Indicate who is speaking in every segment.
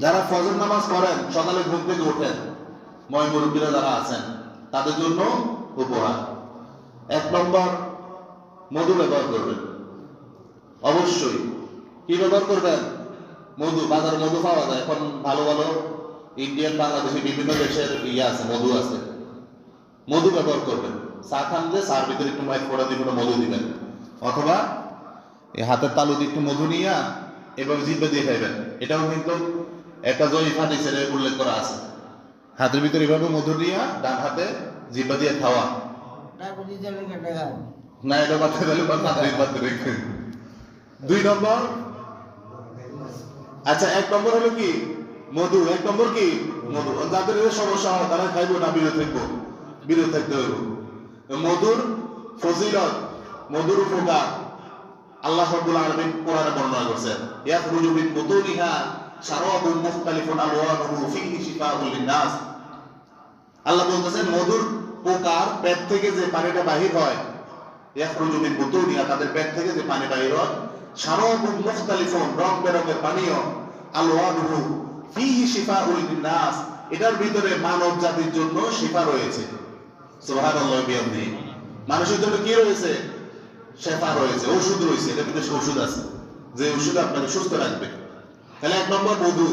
Speaker 1: যারা ফজর নামাজ পড়েন, সকালে ঘুম থেকে ওঠেন, ময় মুরব্বীরা যারা আছেন, তাদের জন্য উপহার। এক নম্বর, মধু ব্যবহার করবেন। অবশ্যই। কি ব্যবহার করবেন? মধু, বাজার মধু পাওয়া যায়। এখন ভালো ভালো ইন্ডিয়ান, বাংলাদেশি বিভিন্ন দেশের ইয়ে আছে, মধু আছে। মধু ব্যবহার করবেন। চা খান যে, চার ভিতরে একটু মাইক পড়া দিয়ে মধু দিবেন। অথবা এই হাতের তালু দিয়ে একটু মধু নিয়ে এভাবে জিভে দিয়ে খাইবেন। এটাও কিন্তু একটা জয়ী হাদিসের উল্লেখ করা আছে। হাতের ভিতরে এভাবে মধু নিয়ে ডান হাতে জিভা দিয়ে খাওয়া না, এটা মাথায় রেখে দুই নম্বর। আচ্ছা এক নম্বর হলো কি? মধু এক নম্বর কি? মধু যাদের সমস্যা হয়, তারা খাইবো না, বিরত থাকব। বিরত থাকতে হইব। মধুর ফজিলত, মধুর উপকার। আল্লাহ রাব্বুল আলামিন কোরআনে বর্ণনা করেছেন, ইয়াখরুজু মিন বুতুনিহা লিন-নাস। আল্লাহ বলতেছেন, মধুর পোকার পেট থেকে যে পানিটা বাহির হয় তাদের পেট থেকে যে পানি বাহির হয় রং বেরঙের পানীয় ফীহি এটার ভিতরে মানব জাতির জন্য শিফা রয়েছে। সুবহানাল্লাহি বিহামদিহি মানুষের জন্য কি রয়েছে? শেফা রয়েছে ওষুধ রয়েছে। এটার ভিতরে ওষুধ আছে। যে ওষুধ আপনাকে সুস্থ রাখবে। তাহলে এক নম্বর মধু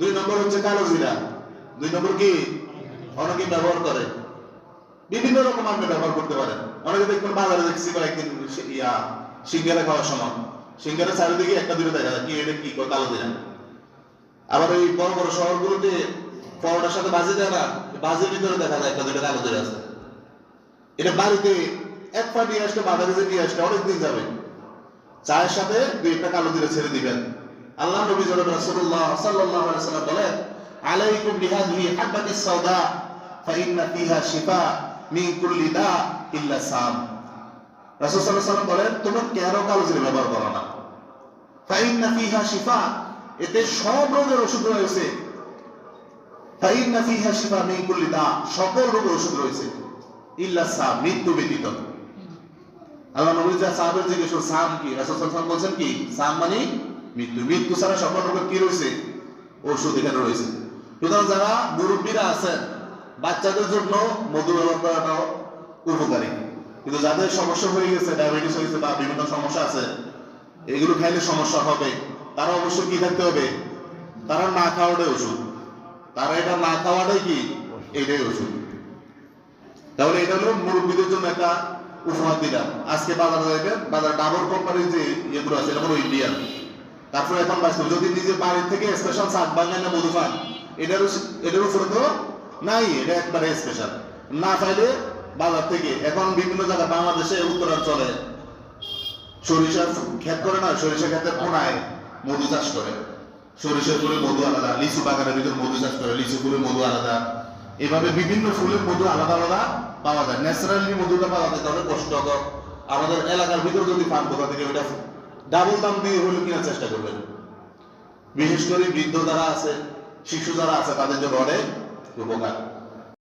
Speaker 1: দুই নম্বর হচ্ছে কালো জিরা দুই নম্বর কি? অনেকে ব্যবহার করে। বিভিন্ন রকম আপনি ব্যবহার করতে পারেন। অনেকে দেখবেন বাজারে দেখছি কয়েকদিন ইয়া, সিঙ্গারা খাওয়ার সময়। সিঙ্গারা চারিদিকে একটা দুটো দেখা যায়, কি এটা কি কালো জিরা আবার ওই বড় বড় শহরগুলোতে পরোটার সাথে বাজি দেয় না, বাজির ভিতরে দেখা যায় একটা দুটো কালো জিরা আছে। এটা বাড়িতে এক পা নিয়ে আসলে বাজারে যে নিয়ে আসলে অনেকদিন যাবে। চায়ের সাথে দুই একটা কালো দিলে ছেড়ে দিবেন। আল্লাহ নবী জনাব রাসূলুল্লাহ সাল্লাল্লাহু আলাইহি সাল্লাম বলেন আলাইকুম বিহাদিহি হাব্বাতিস সাওদা ফাইন্না ফিহা শিফা মিন কুল্লি দা ইল্লা সাম। রাসূল সাল্লাল্লাহু আলাইহি বলেন তোমরা ব্যবহার করো না? ফাইন্না ফিহা শিফা এতে সব রোগের ওষুধ রয়েছে। ফাইন্না ফিহা শিফা মিন কুল্লি দা সকল রোগের ওষুধ রয়েছে। ইল্লা সাম মৃত্যু ব্যতীত। আল্লাহ নবী যা সাহাবের জিজ্ঞেস সাম কি? রাসূল সাল্লাল্লাহু আলাইহি ওয়াসাল্লাম বলছেন কি? সাম মানে মৃত্যু মৃত্যু ছাড়া সকল রোগের কি রয়েছে? ওষুধ এখানে রয়েছে। সুতরাং যারা মুরব্বীরা আছেন, বাচ্চাদের জন্য মধু ব্যবহার করাটাও উপকারী। কিন্তু যাদের সমস্যা হয়ে গেছে, ডায়াবেটিস হয়েছে বা বিভিন্ন সমস্যা আছে, এগুলো খাইলে সমস্যা হবে। তারা অবশ্যই কি থাকতে হবে? তারা না খাওয়াটাই ওষুধ। তারা এটা না খাওয়াটাই কি? এটাই ওষুধ। তাহলে এটা হলো মুরব্বীদের জন্য একটা উপহার দিলাম। আজকে বাজারে যাবেন বাজার ডাবর কোম্পানির যে ইয়েগুলো আছে এটা হলো ইন্ডিয়ান তারপরে এখন বাঁচতে যদি নিজের বাড়ির থেকে স্পেশাল শাক বাগান না মধু পান এটার এটার উপরে তো নাই, এটা একবারে স্পেশাল না পাইলে বাজার থেকে, এখন বিভিন্ন জায়গায় বাংলাদেশে উত্তরাঞ্চলে সরিষা ক্ষেত করে না সরিষা ক্ষেতের কোনায় মধু চাষ করে। সরিষার ফুলে মধু আলাদা, লিচু বাগানের ভিতর মধু চাষ করে, লিচু ফুলে মধু আলাদা। এভাবে বিভিন্ন ফুলের মধু আলাদা আলাদা পাওয়া যায়। ন্যাচারালি মধুটা পাওয়া যায় তাহলে কষ্টকর। আমাদের এলাকার ভিতর যদি পান কোথা থেকে ওইটা ডাবল দাম দিয়ে হলো কেনার চেষ্টা করবেন। বিশেষ করে বৃদ্ধ যারা আছে, শিশু যারা আছে, তাদের জন্য অনেক উপকার।